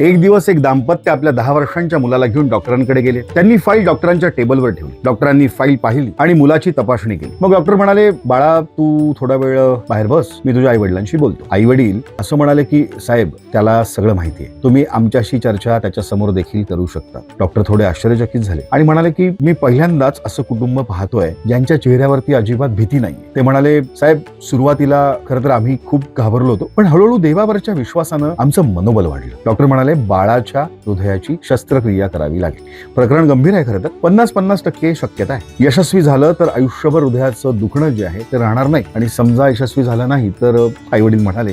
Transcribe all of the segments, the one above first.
एक दिवस एक दाम्पत्य आपल्या दहा वर्षांच्या मुलाला घेऊन डॉक्टरांकडे गेले. त्यांनी फाईल डॉक्टरांच्या टेबलवर ठेवली. डॉक्टरांनी फाईल पाहिली आणि मुलाची तपासणी केली. मग डॉक्टर म्हणाले बाळा तू थोडा वेळ बाहेर बस. मी तुझ्या आई वडिलांशी बोलतो. आई वडील असं म्हणाले की साहेब त्याला सगळं माहिती आहे. तुम्ही आमच्याशी चर्चा त्याच्यासमोर देखील करू शकता. डॉक्टर थोडे आश्चर्यचकित झाले आणि म्हणाले की मी पहिल्यांदाच असं कुटुंब पाहतोय ज्यांच्या चेहऱ्यावरती अजिबात भीती नाही ते म्हणाले साहेब सुरुवातीला खरं तर आम्ही खूप घाबरलो होतो पण हळूहळू देवावरच्या विश्वासानं आमचं मनोबल वाढलं. डॉक्टर म्हणाले बाळाच्या हृदयाची शस्त्रक्रिया करावी लागेल. प्रकरण गंभीर आहे खरं तर. पन्नास पन्नास टक्के शक्यता आहे. यशस्वी झालं तर आयुष्यभर हृदयाचं दुखणं जे आहे ते राहणार नाही. आणि समजा यशस्वी झालं नाही तर आई वडील म्हणाले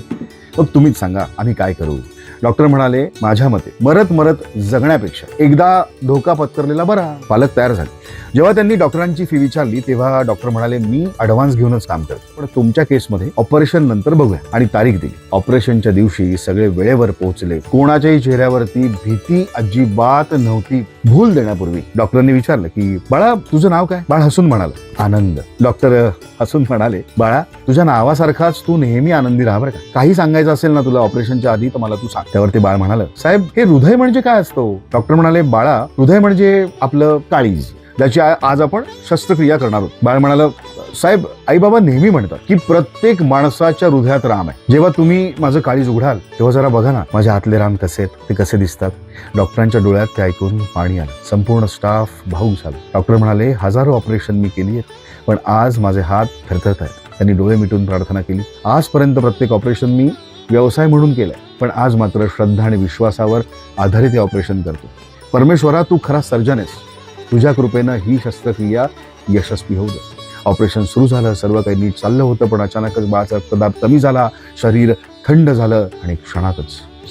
मग तुम्हीच सांगा आम्ही काय करू? डॉक्टर म्हणाले माझ्या मते मरत मरत जगण्यापेक्षा एकदा धोका पत्करलेला बरा. पालक तयार झाले. जेव्हा त्यांनी डॉक्टरांची फी विचारली तेव्हा डॉक्टर म्हणाले मी अडव्हान्स घेऊनच काम करतो पण तुमच्या केसमध्ये ऑपरेशन नंतर बघूया. आणि तारीख दिली. ऑपरेशनच्या दिवशी सगळे वेळेवर पोहोचले. कोणाच्याही चेहऱ्यावरती भीती अजिबात नव्हती. भूल देण्यापूर्वी डॉक्टरांनी विचारलं की बाळा तुझं नाव काय? बाळ हसून म्हणाला आनंद. डॉक्टर हसून म्हणाले बाळा तुझ्या नावासारखाच तू नेहमी आनंदी राहा बरं का. काही सांगायचं असेल ना तुला ऑपरेशनच्या आधी तर मला तू सांग. त्यावरती बाळ म्हणाल साहेब हे हृदय म्हणजे काय असतो? डॉक्टर म्हणाले बाळा हृदय म्हणजे आपलं काळीज ज्याची आज आपण शस्त्रक्रिया करणार आहोत. बाळ म्हणाल साहेब आई बाबा नेहमी म्हणतात की प्रत्येक माणसाच्या हृदयात राम आहे. जेव्हा तुम्ही माझं काळीज उघडाल तेव्हा जरा बघा ना माझ्या हातले राम कसे आहेत ते कसे दिसतात. डॉक्टरांच्या डोळ्यात ते ऐकून पाणी आलं. संपूर्ण स्टाफ भाऊ झाला. डॉक्टर म्हणाले हजारो ऑपरेशन मी केली आहेत पण आज माझे हात थरथरत आहेत. त्यांनी डोळे मिटून प्रार्थना केली. आजपर्यंत प्रत्येक ऑपरेशन मी व्यवसाय म्हणून केलंय. पण आज मात्र श्रद्धा आणि विश्वासावर आधारित हे ऑपरेशन करतो. परमेश्वरा तू खरा सर्जन आहेस. तुझ्या कृपेनं ही शस्त्रक्रिया यशस्वी होऊ दे. ऑपरेशन सुरू झालं सर्व काही नीट चाललं होतं पण अचानकच बाळाचा रक्तदाब कमी झाला शरीर थंड झालं आणि क्षणातच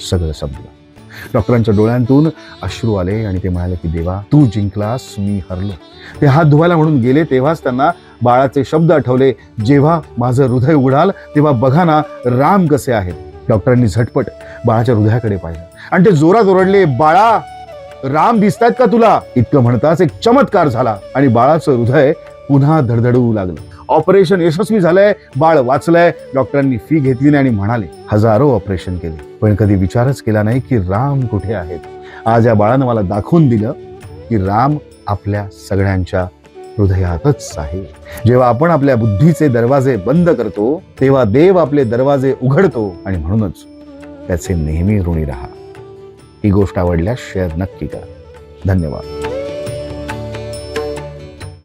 सगळं संपलं. डॉक्टरांच्या डोळ्यांतून अश्रू आले आणि ते म्हणाले की देवा तू जिंकलास मी हरलो. ते हात धुवायला म्हणून गेले तेव्हाच त्यांना बाळाचे शब्द आठवले. जेव्हा माझं हृदय उघडाल तेव्हा बघा ना राम कसे आहेत. डॉक्टरांनी झटपट बाळाच्या हृदयाकडे पाहिलं. आणि ते जोरात ओरडले बाळा राम दिसतायत का तुला? इतकं म्हणताच एक चमत्कार झाला आणि बाळाचं हृदय पुन्हा धडधडू लागलं. ऑपरेशन यशस्वी झालंय बाळ वाचलंय डॉक्टरांनी फी घेतली नाही आणि म्हणाले हजारो ऑपरेशन केले पण कधी विचारच केला नाही की राम कुठे आहेत? आज या बाळानं मला दाखवून दिलं की राम आपल्या सगळ्यांच्या हृदयातच आहे. जेव्हा आपण आपल्या बुद्धीचे दरवाजे बंद करतो तेव्हा देव आपले दरवाजे उघडतो आणि म्हणूनच त्याचे नेहमी ऋणी राहा. ही गोष्ट आवडल्यास शेअर नक्की करा. धन्यवाद.